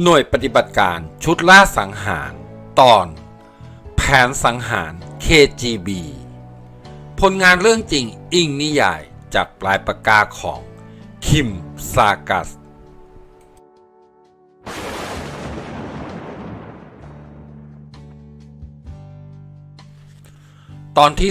หน่วยปฏิบัติการชุดล่าสังหาร ตอน แผนสังหาร KGB ผลงานเรื่องจริงอิงนิยายจากปลายปากกาของ คิม ซากัส ตอนที่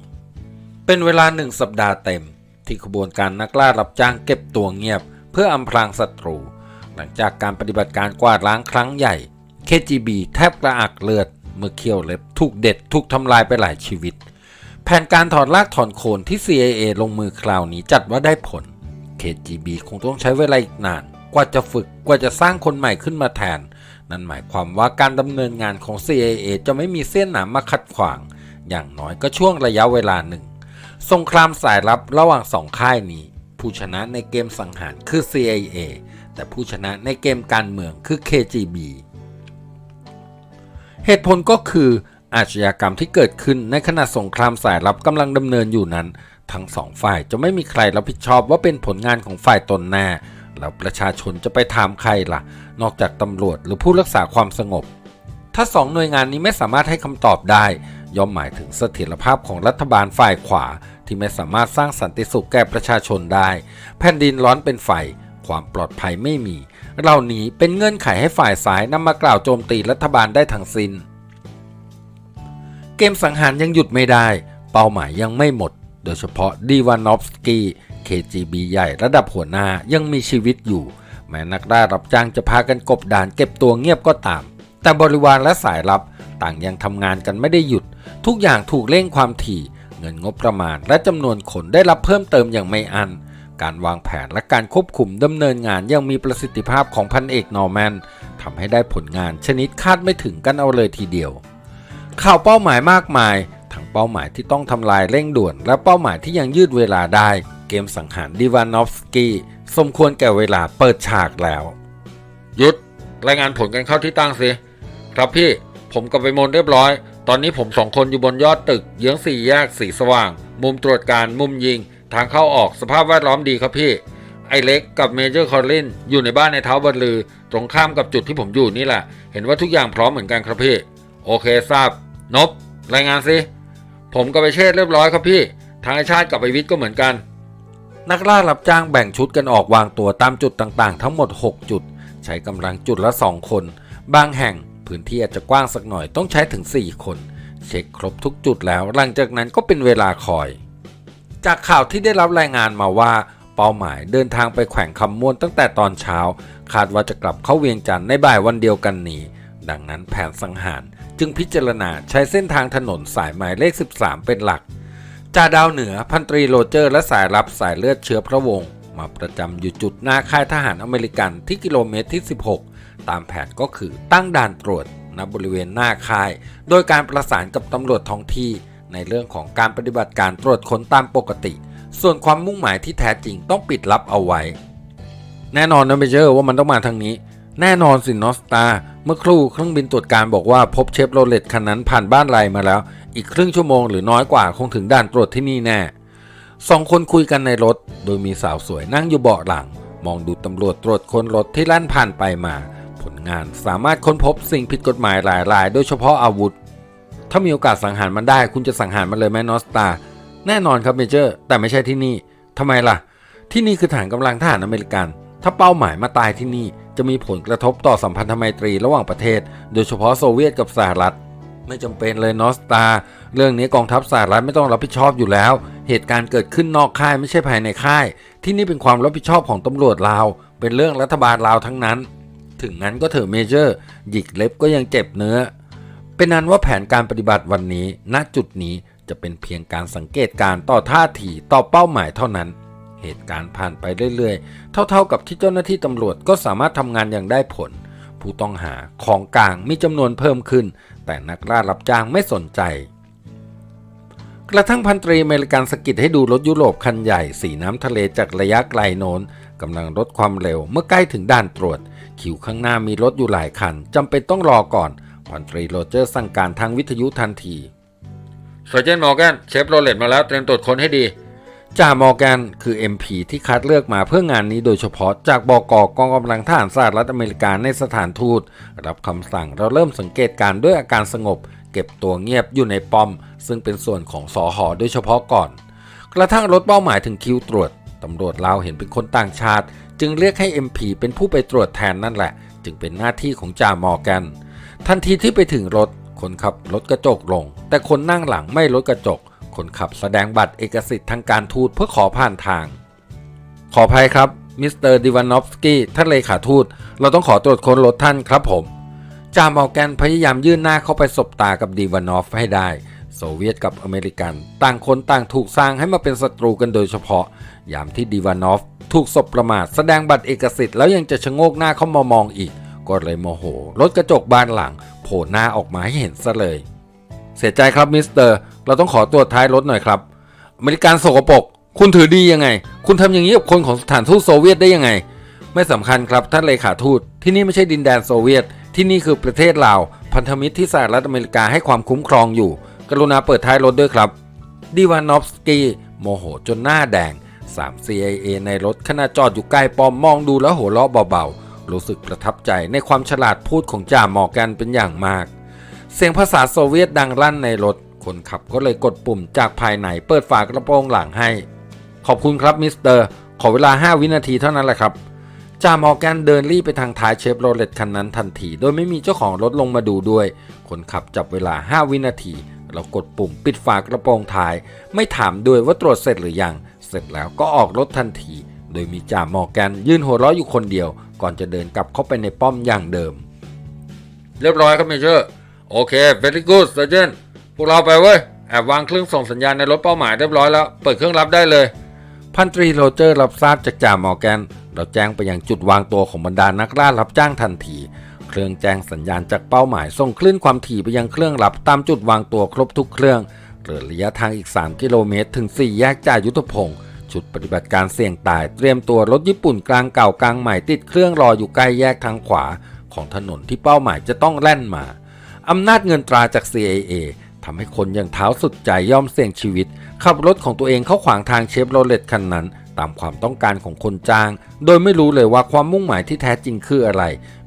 32 เป็นเวลาหนึ่งสัปดาห์เต็มที่ขบวนการนักล่ารับจ้างเก็บตัวเงียบ เพื่ออำพรางศัตรู หลังจากการปฏิบัติการกวาดล้างครั้งใหญ่ KGB แทบกระอักเลือด เมื่อเคี่ยวเล็บถูกเด็ดถูกทำลายไปหลายชีวิต แผนการถอดรากถอนโคนที่ CIA ลงมือคราวนี้จัดว่าได้ผล KGB คงต้องใช้เวลาอีกนาน กว่าจะฝึกกว่าจะสร้างคนใหม่ขึ้นมาแทน นั่นหมายความว่าการดำเนินงานของ CIA จะไม่มีเส้นหนามมาขัดขวาง อย่างน้อยก็ช่วงระยะเวลาหนึ่ง สงครามสายลับระหว่างสองค่ายนี้ ผู้ชนะในเกมสังหารคือ CIA แต่ผู้ชนะในเกมการเมืองคือ KGB เหตุผลก็คืออาชญากรรมที่เกิดขึ้นในขณะสงครามสายลับกำลังดำเนินอยู่นั้น ทั้งสองฝ่ายจะไม่มีใครรับผิดชอบว่าเป็นผลงานของฝ่ายตนแน่แล้วประชาชนจะไปถามใครล่ะ นอกจากตำรวจหรือผู้รักษาความสงบ ถ้าสองหน่วยงานนี้ไม่สามารถให้คำตอบได้ ย่อมหมายถึงเสถียรภาพของรัฐบาลฝ่ายขวา ที่ไม่สามารถสร้างสันติสุขแก่ประชาชนได้ แผ่นดินร้อนเป็นไฟ ความปลอดภัยไม่มี เหล่านี้เป็นเงื่อนไขให้ฝ่ายซ้ายนำมากล่าวโจมตีรัฐบาลได้ทั้งสิน้น เกมสังหารยังหยุดไม่ได้ เป้าหมายยังไม่หมด โดยเฉพาะดีวานอฟสกี้ KGB ใหญ่ระดับหัวหน้ายังมีชีวิตอยู่ แม้นักล่ารับจ้างจะพากันกบดานเก็บตัวเงียบก็ตาม แต่บริวารและสายลับต่างยังทำงานกันไม่ได้หยุด ทุกอย่างถูกเร่งความถี่ เงินงบประมาณและจำนวนคนได้รับเพิ่มเติมอย่างไม่อัน การวางแผนและการควบคุมดำเนินงานยังมีประสิทธิภาพของพันเอกนอร์แมนทำให้ได้ผลงานชนิดคาดไม่ถึงกันเอาเลยทีเดียว ข่าวเป้าหมายมากมาย ทั้งเป้าหมายที่ต้องทำลายเร่งด่วน และเป้าหมายที่ยังยืดเวลาได้ เกมสังหารดิวานอฟสกี้สมควรแก่เวลาเปิดฉากแล้ว ยุดรายงานผลกันเข้าที่ตั้งสิครับพี่ผมกับไปมนเรียบร้อย ตอนนี้ผมสองคนอยู่บนยอดตึก เยื้องสี่แยกสีสว่าง มุมตรวจการมุมยิง ทางเข้าออกสภาพแวดล้อมดีครับพี่ ไอเล็กกับเมเจอร์คอลลินอยู่ในบ้านในเท้าบันลือ ตรงข้ามกับจุดที่ผมอยู่นี่แหละ เห็นว่าทุกอย่างพร้อมเหมือนกันครับพี่ โอเคทราบ นบ รายงานสิ ผมกับไปเชษฐ์เรียบร้อยครับพี่ ทางไอชาติกับไปวิทย์ก็เหมือนกัน นักล่ารับจ้างแบ่งชุดกันออกวางตัวตามจุดต่างๆ ทั้งหมด 6 จุด ใช้กำลังจุดละ 2 คน บางแห่งพื้นที่อาจจะกว้างสักหน่อยต้องใช้ถึง 4 คน เช็คครบทุกจุดแล้ว หลังจากนั้นก็เป็นเวลาคอย จากข่าวที่ได้รับรายงานมาว่า เป้าหมายเดินทางไปแขวงคำม่วนตั้งแต่ตอนเช้า คาดว่าจะกลับเข้าเวียงจันทร์ในบ่ายวันเดียวกันนี้ ดังนั้นแผนสังหารจึงพิจารณาใช้เส้นทางถนนสายหมายเลข 13 เป็นหลักจ่าดาวเหนือพันตรีโรเจอร์และสายลับสายเลือดเชื้อพระวงศ์มาประจำอยู่จุดหน้าค่ายทหารอเมริกันที่กิโลเมตรที่ 16 ตามแผนก็คือตั้งด่านตรวจณบริเวณหน้าค่าย โดยการประสานกับตำรวจท้องที่ ในเรื่องของการปฏิบัติการตรวจค้นตามปกติ ส่วนความมุ่งหมายที่แท้จริงต้องปิดลับเอาไว้ แน่นอนนะเมเจอร์ว่ามันต้องมาทางนี้ แน่นอนสินอสตาเมื่อครู่เครื่องบินตรวจการบอกว่าพบเชฟโรเลตคันนั้นผ่านบ้านไรมาแล้ว อีกครึ่งชั่วโมงหรือน้อยกว่าคงถึงด่านตรวจที่นี่แน่สองคนคุยกันในรถ โดยมีสาวสวยนั่งอยู่เบาะหลัง มองดูตำรวจตรวจคนรถที่ลั่นผ่านไปมา ผลงานสามารถค้นพบสิ่งผิดกฎหมายหลายราย โดยเฉพาะอาวุธ ถ้ามีโอกาสสังหารมันได้ คุณจะสังหารมันเลยไหมนอสตาแน่นอนครับเมเจอร์ แต่ไม่ใช่ที่นี่ทำไมล่ะ ที่นี่คือฐานกำลังทหารอเมริกัน ถ้าเป้าหมายมาตายที่นี่ จะมีผลกระทบต่อสัมพันธไมตรีระหว่างประเทศ โดยเฉพาะโซเวียตกับสหรัฐ ไม่จำเป็นเลยนอสตาเรื่องนี้กองทัพสหรัฐไม่ต้องรับผิดชอบอยู่แล้ว เหตุการณ์เกิดขึ้นนอกค่ายไม่ใช่ภายในค่าย ที่นี่เป็นความรับผิดชอบของตำรวจลาว เป็นเรื่องรัฐบาลลาวทั้งนั้น ถึงนั้นก็เถอะเมเจอร์ หยิกเล็บก็ยังเจ็บเนื้อ เป็นนั้นว่าแผนการปฏิบัติวันนี้ ณ จุดนี้จะเป็นเพียงการสังเกตการต่อท่าทีต่อเป้าหมายเท่านั้น เหตุการณ์ผ่านไปเรื่อยๆ เท่าๆกับที่เจ้าหน้าที่ตำรวจก็สามารถทำงานอย่างได้ผล ผู้ต้องหาของกลางมีจำนวนเพิ่มขึ้น แต่นักล่ารับจ้างไม่สนใจ กระทั่งพันตรีเมริกันสกิดให้ดูรถยุโรปคันใหญ่สีน้ำทะเลจากระยะไกลโน้นกำลังลดความเร็วเมื่อใกล้ถึงด่านตรวจคิวข้างหน้ามีรถอยู่หลายคันจำเป็นต้องรอก่อน พันตรีโรเจอร์สั่งการทางวิทยุทันทีเซอร์เจนมอร์แกนเชฟโรเลตมาแล้วเตรียมตรวจค้นให้ดี จ่ามอร์แกนคือ MP ที่คัดเลือกมาเพื่องานนี้โดยเฉพาะจากบกกองกำลังทหารสหรัฐอเมริกาในสถานทูต รับคำสั่งเราเริ่มสังเกตการณ์ด้วยอาการสงบ เก็บตัวเงียบอยู่ในป้อม ซึ่งเป็นส่วนของสอหอโดยเฉพาะก่อน กระทั่งรถเป้าหมายถึงคิวตรวจตำรวจลาวเห็นเป็นคนต่างชาติ จึงเรียกให้ MP เป็นผู้ไปตรวจแทนนั่นแหละ จึงเป็นหน้าที่ของจ่ามอร์แกน ทันทีที่ไปถึงรถ คนขับลดกระจกลง แต่คนนั่งหลังไม่ลดกระจก คนขับแสดงบัตรเอกสิทธิ์ทางการทูตเพื่อขอผ่านทาง ขออภัยครับมิสเตอร์ดิวานอฟสกี้ท่านเลขาทูต เราต้องขอตรวจค้นรถท่านครับผมจามอแกนพยายามยื่นหน้าเข้าไปสบตากับดีวานอฟให้ได้ โซเวียตกับอเมริกัน ต่างคนต่างถูกสร้างให้มาเป็นศัตรูกันโดยเฉพาะ ยามที่ดีวานอฟถูกสบประมาทแสดงบัตรเอกสิทธิ์แล้วยังจะชะโงกหน้าเข้ามามองอีก ก็เลยโมโหรถกระจกบานหลัง โผล่หน้าออกมาให้เห็นซะเลย เสียใจครับมิสเตอร์ เราต้องขอตรวจท้ายรถหน่อยครับอเมริกันสกปรกคุณถือดียังไง คุณทำอย่างนี้กับคนของสถานทูตโซเวียตได้ยังไง ไม่สำคัญครับท่านเลขาทูต ที่นี่ไม่ใช่ดินแดนโซเวียต ที่นี่คือประเทศลาว พันธมิตรที่สหรัฐอเมริกาให้ความคุ้มครองอยู่ กรุณาเปิดท้ายรถด้วยครับ ดิวานอฟสกี้โมโหจนหน้าแดง 3 CIA ในรถขณะจอดอยู่ใกล้ปอมมองดูแล้วหัวเราะเบาๆ รู้สึกประทับใจในความฉลาดพูดของจ่ามอร์แกนเป็นอย่างมาก เสียงภาษาโซเวียตดังลั่นในรถ คนขับก็เลยกดปุ่มจากภายในเปิดฝากระโปรงหลังให้ ขอบคุณครับมิสเตอร์ ขอเวลา 5 วินาทีเท่านั้นแหละครับจ่ามอร์แกนเดินรีบไปทางท้ายเชฟโรเลตคันนั้นทันที โดยไม่มีเจ้าของรถลงมาดูด้วย คนขับจับเวลา 5 วินาทีแล้วกดปุ่มปิดฝากระโปรงท้าย ไม่ถามด้วยว่าตรวจเสร็จหรือยัง เสร็จแล้วก็ออกรถทันที โดยมีจ่ามอร์แกนยืนหัวเราะอยู่คนเดียวก่อนจะเดินกลับเข้าไปในป้อมอย่างเดิม เรียบร้อยครับเมเจอร์โอเค very good sergeant พวกเราไปเว้ย แอบวางเครื่องส่งสัญญาณในรถเป้าหมายเรียบร้อยแล้ว เปิดเครื่องรับได้เลย พันตรีโรเจอร์รับทราบจากจ่ามอร์แกน เราแจ้งไปยังจุดวางตัวของบรรดานักล่ารับจ้างทันที เครื่องแจ้งสัญญาณจากเป้าหมาย ส่งคลื่นความถี่ไปยังเครื่องรับตามจุดวางตัวครบทุกเครื่องเหลือระยะทางอีก 3 กิโลเมตร ถึง 4 แยกจ่ายุทธพงศ์ ชุดปฏิบัติการเสี่ยงตายเตรียมตัวรถญี่ปุ่นกลางเก่ากลางใหม่ติดเครื่องรออยู่ใกล้แยกทางขวาของถนนที่เป้าหมายจะต้องแล่นมา อำนาจเงินตราจาก CIA ทำให้คนอย่างเท้าสุดใจยอมเสี่ยงชีวิต ขับรถของตัวเองเข้าขวางทางเชฟโรเลตคันนั้น ตามความต้องการของคนจ้าง โดยไม่รู้เลยว่าความมุ่งหมายที่แท้จริงคืออะไร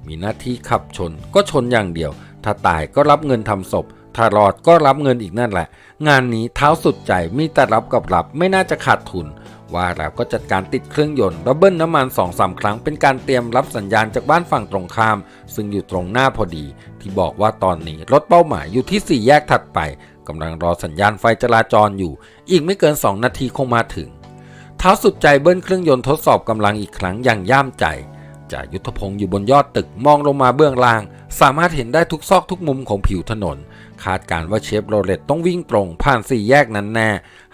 มีหน้าที่ขับชนก็ชนอย่างเดียว ถ้าตายก็รับเงินทำศพถ้ารอดก็รับเงินอีกนั่นแหละ งานนี้เท้าสุดใจมีแต่รับกับรับไม่น่าจะขาดทุน ว่าแล้วก็จัดการติดเครื่องยนต์ระเบิลน้ำมัน2อสาครั้งเป็นการเตรียมรับสัญญาณจากบ้านฝั่งตรงข้าม ซึ่งอยู่ตรงหน้าพอดี ที่บอกว่าตอนนี้รถเป้าหมายอยู่ที่ 4 แยกถัดไปกำลังรอสัญญาณไฟจราจรอยู่ อีกไม่เกิน 2 นาทีคงมาถึง เท้าสุดใจเบิ้ลเครื่องยนต์ทดสอบกำลังอีกครั้งอย่างย่ามใจจ่ายุทธพงศ์อยู่บนยอดตึกมองลงมาเบื้องล่าง สามารถเห็นได้ทุกซอกทุกมุมของผิวถนน คาดการณ์ว่าเชฟโรเลตต้องวิ่งตรง ผ่านสี่แยกนั้นแน่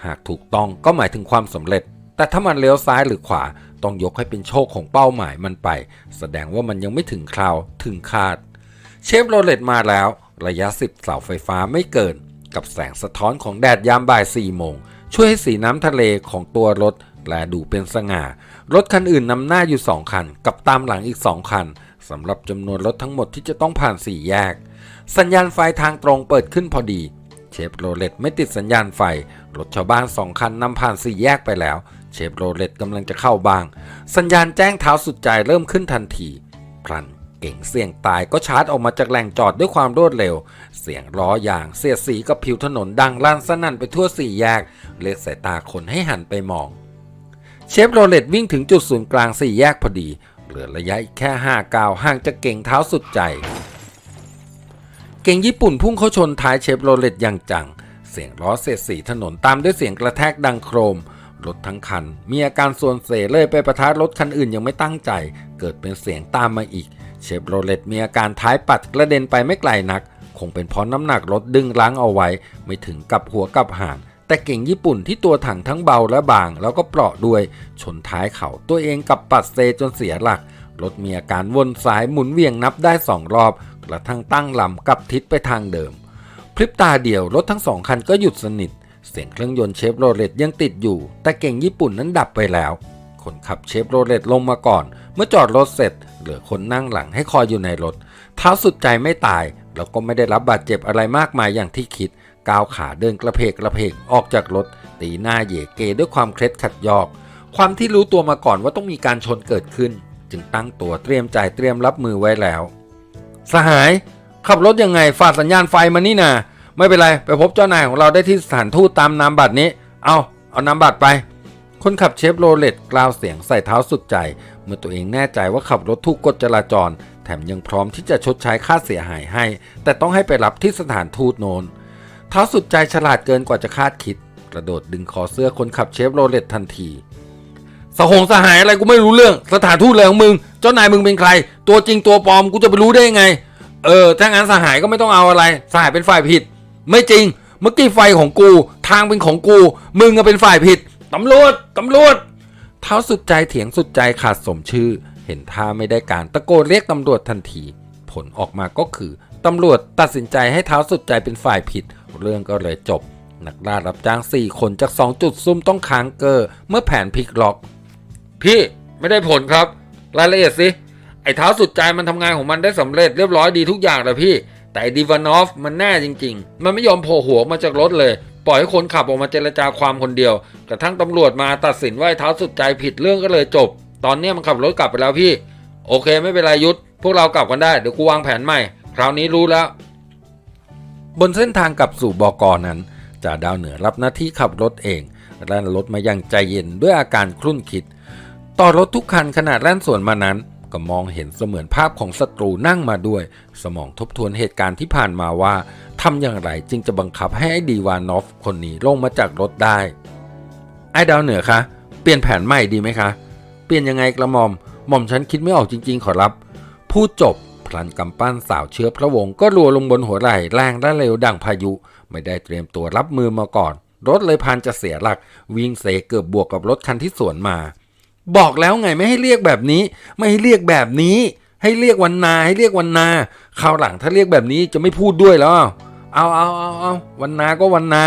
หากถูกต้องก็หมายถึงความสำเร็จ แต่ถ้ามันเลี้ยวซ้ายหรือขวาต้องยกให้เป็นโชคของเป้าหมายมันไป แสดงว่ามันยังไม่ถึงคราวถึงคาด เชฟโรเลตมาแล้ว ระยะ 10 เสาไฟฟ้าไม่เกิน กับแสงสะท้อนของแดดยามบ่าย 4 โมง ช่วยให้สีน้ำทะเลของตัวรถแลดูเป็นสง่า รถคันอื่นนำหน้าอยู่ 2 คัน กับตามหลังอีก 2 คันสำหรับจำนวนรถทั้งหมดที่จะต้องผ่าน 4 แยก สัญญาณไฟทางตรงเปิดขึ้นพอดีเชฟโรเลตไม่ติดสัญญาณไฟ รถชาวบ้าน2คันนำผ่าน4แยกไปแล้ว เชฟโรเลตกำลังจะเข้าบ้าง สัญญาณแจ้งเท้าสุดใจเริ่มขึ้นทันทีพลันเก่งเสี่ยงตายก็ชาร์จออกมาจากแหล่งจอดด้วยความรวดเร็ว เสียงล้อยางเสียดสีกับผิวถนนดังลั่นสนั่นไปทั่วสี่แยก เรียกสายตาคนให้หันไปมอง เชฟโรเลตวิ่งถึงจุดศูนย์กลางสี่แยกพอดี เหลือระยะอีกแค่5ก้าวห่างจากเก่งเท้าสุดใจ เก่งญี่ปุ่นพุ่งเข้าชนท้ายเชฟโรเลตอย่างจัง เสียงล้อเสียดสีถนนตามด้วยเสียงกระแทกดังโครม รถทั้งคัน มีอาการส่วนเสเลยไปประทะรถคันอื่นยังไม่ตั้งใจ เกิดเป็นเสียงตามมาอีก เชฟโรเลตมีอาการท้ายปัดกระเด็นไปไม่ไกลนัก คงเป็นเพราะน้ำหนักรถดึงล้างเอาไว้ ไม่ถึงกับหัวกับหางแต่เก่งญี่ปุ่นที่ตัวถังทั้งเบาและบาง แล้วก็เปราะด้วย ชนท้ายเขาตัวเองกับปัดเซจนเสียหลัก รถมีอาการวนสายหมุนเวียงนับได้สองรอบ กระทั่งตั้งลำกับทิศไปทางเดิม พริบตาเดียวรถทั้งสองคันก็หยุดสนิท เสียงเครื่องยนต์เชฟโรเลตยังติดอยู่ แต่เก่งญี่ปุ่นนั้นดับไปแล้ว คนขับเชฟโรเลตลงมาก่อน เมื่อจอดรถเสร็จ เหลือคนนั่งหลังให้คอยอยู่ในรถ เท้าสุดใจไม่ตาย แล้วก็ไม่ได้รับบาดเจ็บอะไรมากมายอย่างที่คิด ก้าวขาเดินกระเพกกระเพกออกจากรถ ตีหน้าเหยเกด้วยความเคล็ดขัดยอก ความที่รู้ตัวมาก่อนว่าต้องมีการชนเกิดขึ้น จึงตั้งตัวเตรียมใจเตรียมรับมือไว้แล้ว สหาย ขับรถยังไงฝาดสัญญาณไฟมานี่นา ไม่เป็นไร ไปพบเจ้านายของเราได้ที่สถานทูตตามนามบัตรนี้ เอาเอานามบัตรไป คนขับเชฟโรเลตกล่าวเสียงใส่เท้าสุดใจ เมื่อตัวเองแน่ใจว่าขับรถถูกกฎจราจร แถมยังพร้อมที่จะชดใช้ค่าเสียหายให้ แต่ต้องให้ไปรับที่สถานทูตโนนเท้าสุดใจฉลาดเกินกว่าจะคาดคิด กระโดดดึงคอเสื้อคนขับเชฟโรเลตทันทีสหงสหายอะไรกูไม่รู้เรื่อง สถานทูตอะไรของมึง เจ้านายมึงเป็นใคร ตัวจริงตัวปลอมกูจะไปรู้ได้ยังไง เออ ถ้างั้นสหายก็ไม่ต้องเอาอะไร สหายเป็นฝ่ายผิด ไม่จริง เมื่อกี้ไฟของกู ทางเป็นของกู มึงก็เป็นฝ่ายผิด ตำรวจ ตำรวจ เท้าสุดใจเถียงสุดใจขาดสมชื่อ เห็นท่าไม่ได้การตะโกนเรียกตำรวจทันที ผลออกมาก็คือ ตำรวจตัดสินใจให้เท้าสุดใจเป็นฝ่ายผิด เรื่องก็เลยจบ นักล่ารับจ้าง 4 คนจาก 2 จุดซุ่มต้องค้างเกอร์เมื่อแผนพลิกล็อก พี่ไม่ได้ผลครับ รายละเอียดสิไอ้เท้าสุดใจมันทำงานของมันได้สำเร็จเรียบร้อยดีทุกอย่างเลยพี่ แต่ดิวานอฟมันแน่จริง ๆ มันไม่ยอมโผล่หัวมาจากรถเลย ปล่อยให้คนขับออกมาเจรจาความคนเดียว กระทั่งตำรวจมาตัดสินว่าไอ้เท้าสุดใจผิดเรื่องก็เลยจบ ตอนนี้มันขับรถกลับไปแล้วพี่ โอเคไม่เป็นไรยุทธพวกเรากลับกันได้เดี๋ยวกูวางแผนใหม่ คราวนี้รู้แล้ว บนเส้นทางกลับสู่บกนั้นจ่าดาวเหนือรับหน้าที่ขับรถเองแล่นรถมาอย่างใจเย็นด้วยอาการครุ่นคิด ต่อรถทุกคันขนาดแล่นสวนมานั้น ก็มองเห็นเสมือนภาพของศัตรูนั่งมาด้วย สมองทบทวนเหตุการณ์ที่ผ่านมาว่าทำอย่างไรจึงจะบังคับให้ไอดีวานอฟคนนี้ลงมาจากรถได้ ไอ้ดาวเหนือคะ เปลี่ยนแผนใหม่ดีไหมคะ เปลี่ยนยังไงกระหม่อม หม่อมฉันคิดไม่ออกจริง ๆ ขอรับ พูดจบพลันกำปั้นสาวเชื้อพระวงศ์ก็รัวลงบนหัวไหล่แรงและเร็วดังพายุ ไม่ได้เตรียมตัวรับมือมาก่อน รถเลยพันจะเสียหลัก วิ่งเสเกือบบวกกับรถคันที่สวนมา บอกแล้วไงไม่ให้เรียกแบบนี้ ไม่ให้เรียกแบบนี้ ให้เรียกวันนาให้เรียกวันนาคราวหลังถ้าเรียกแบบนี้จะไม่พูดด้วยแล้วเอาเอาเอาเอาวันนาก็วันนา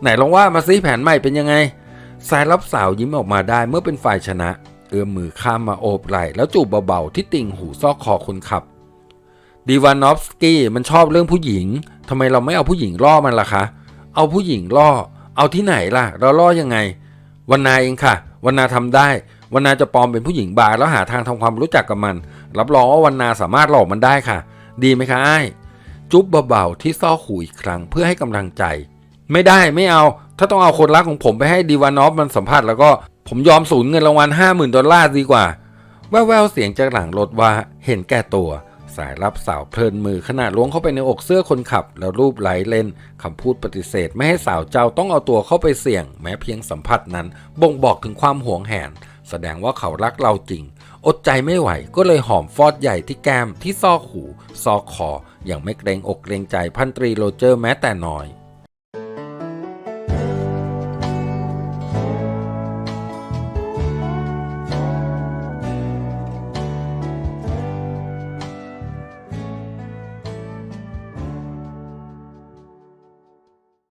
ไหนลองว่ามาซิแผนใหม่เป็นยังไงสายรับสาวยิ้มออกมาได้เมื่อเป็นฝ่ายชนะ เอื้อมมือข้ามมาโอบไหล่แล้วจูบเบาๆที่ติ่งหูซอกคอคนขับดีวานอฟสกี้มันชอบเรื่องผู้หญิงทำไมเราไม่เอาผู้หญิงล่อมันล่ะคะ เอาผู้หญิงล่อ เอาที่ไหนล่ะ เราล่อยังไง วันนาเองค่ะ วันนาทำได้ วันนาจะปลอมเป็นผู้หญิงบาร์แล้วหาทางทำความรู้จักกับมัน รับรองว่าวันนาสามารถหลอกมันได้ค่ะ ดีไหมคะไอ้จุ๊บเบาๆที่ซอกหูอีกครั้งเพื่อให้กำลังใจ ไม่ได้ไม่เอา ถ้าต้องเอาคนรักของผมไปให้ดีวานอฟมันสัมภาษณ์แล้วก็ผมยอมสูญเงินรางวัลห้าหมื่นดอลลาร์ดีกว่า แววๆเสียงจากหลังรถว่าเห็นแก่ตัว สายรับสาวเพลินมือขณะล้วงเข้าไปในอกเสื้อคนขับ แล้วรูปไหลเล่นคำพูดปฏิเสธ ไม่ให้สาวเจ้าต้องเอาตัวเข้าไปเสี่ยง แม้เพียงสัมผัสนั้น บ่งบอกถึงความหวงแหน แสดงว่าเขารักเราจริง อดใจไม่ไหวก็เลยหอมฟอดใหญ่ที่แก้มที่ซอกหู ซอกคออย่างไม่เกรงอกเกรงใจพันตรีโรเจอร์แม้แต่น้อย